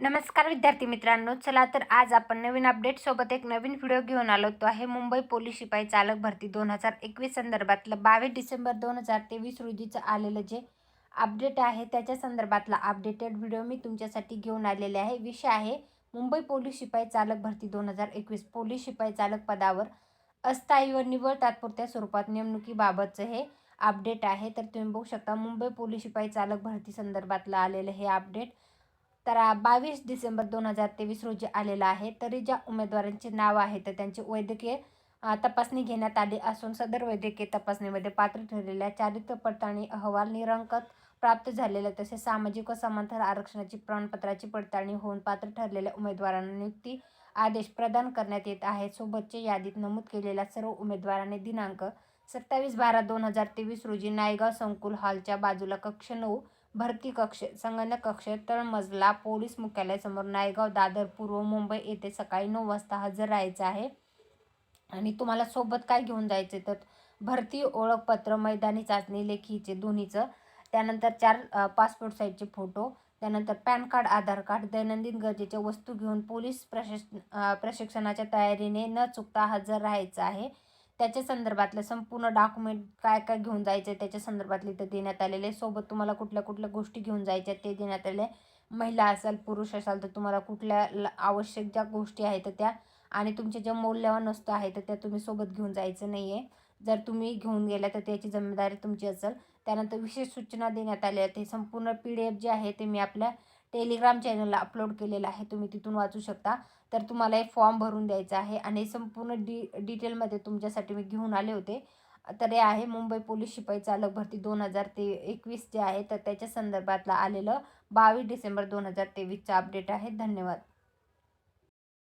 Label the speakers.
Speaker 1: नमस्कार विद्यार्थी मित्रांनो चला तर आज आपण नवीन अपडेट सोबत एक नवीन व्हिडिओ घेऊन आलो. तो आहे मुंबई पोलीस शिपाई चालक भरती दोन हजार एकवीस संदर्भातलं. बावीस डिसेंबर दोन हजार तेवीस रोजीचं आलेलं जे अपडेट आहे त्याच्या संदर्भातला अपडेटेड व्हिडिओ मी तुमच्यासाठी घेऊन आलेले आहे. विषय आहे मुंबई पोलीस शिपाई चालक भरती दोन हजार एकवीस. पोलीस शिपाई चालक पदावर अस्थायी व निव्वळ तात्पुरत्या स्वरूपात नेमणुकीबाबतचं हे अपडेट आहे. तर तुम्ही बघू शकता मुंबई पोलीस शिपाई चालक भरती संदर्भातलं आलेलं हे अपडेट तर बावीस डिसेंबर दोन हजार तेवीस रोजी आलेला आहे. तरी ज्या उमेदवारांचे नाव आहे तर त्यांची वैद्यकीय तपासणी घेण्यात आली असून सदर वैद्यकीय तपासणीमध्ये पात्र ठरलेल्या चारित्र्य पडताळणी अहवाल निरंकत प्राप्त झालेल्या तसेच सामाजिक व समांतर आरक्षणाची प्रमाणपत्राची पडताळणी होऊन पात्र ठरलेल्या उमेदवारांना नियुक्ती आदेश प्रदान करण्यात येत आहे. सोबतच्या यादीत नमूद केलेल्या सर्व उमेदवारांनी दिनांक सत्तावीस बारा दोन हजार तेवीस रोजी नायगाव संकुल हॉलच्या बाजूला कक्ष नऊ भरती कक्ष संगणक कक्ष तळमजला पोलीस मुख्यालयासमोर नायगाव दादर पूर्व मुंबई येथे सकाळी नऊ वाजता हजर राहायचं आहे. आणि तुम्हाला सोबत काय घेऊन जायचं तर भरती ओळखपत्र मैदानी चाचणी लेखीचे दोन्हीचं. त्यानंतर चार पासपोर्ट साईजचे फोटो त्यानंतर पॅन कार्ड आधार कार्ड दैनंदिन गरजेच्या वस्तू घेऊन पोलीस प्रशिक्ष प्रशिक्षणाच्या तयारीने न चुकता हजर राहायचं आहे. त्याच्या संदर्भातलं संपूर्ण डॉक्युमेंट काय काय घेऊन जायचं आहे त्याच्या संदर्भातले इथं देण्यात आलेले आहे. सोबत तुम्हाला कुठल्या कुठल्या गोष्टी घेऊन जायच्या ते देण्यात आले आहे. महिला असाल पुरुष असाल तर तुम्हाला कुठल्या ल- आवश्यक ज्या गोष्टी आहेत तर त्या आणि तुमच्या ज्या मौल्यवान वस्तू आहेत तर त्या तुम्ही सोबत घेऊन जायचं नाही आहे जर तुम्ही घेऊन गेल्या तर त्याची जबाबदारी तुमची असेल. त्यानंतर विशेष सूचना देण्यात आल्या आहेत. हे संपूर्ण पी डी एफ जे आहे ते मी आपल्या टेलिग्राम चॅनलला अपलोड केलेलं आहे. तुम्ही तिथून वाचू शकता. तर तुम्हाला एक फॉर्म भरून द्यायचा आहे आणि संपूर्ण डी डिटेलमध्ये तुमच्यासाठी मी घेऊन आले होते. तर हे आहे मुंबई पोलीस शिपाई चालक भरती दोन हजार ते एकवीस जे आहे तर त्याच्या संदर्भातला आलेलं बावीस डिसेंबर दोन हजार तेवीसचं अपडेट आहे. धन्यवाद.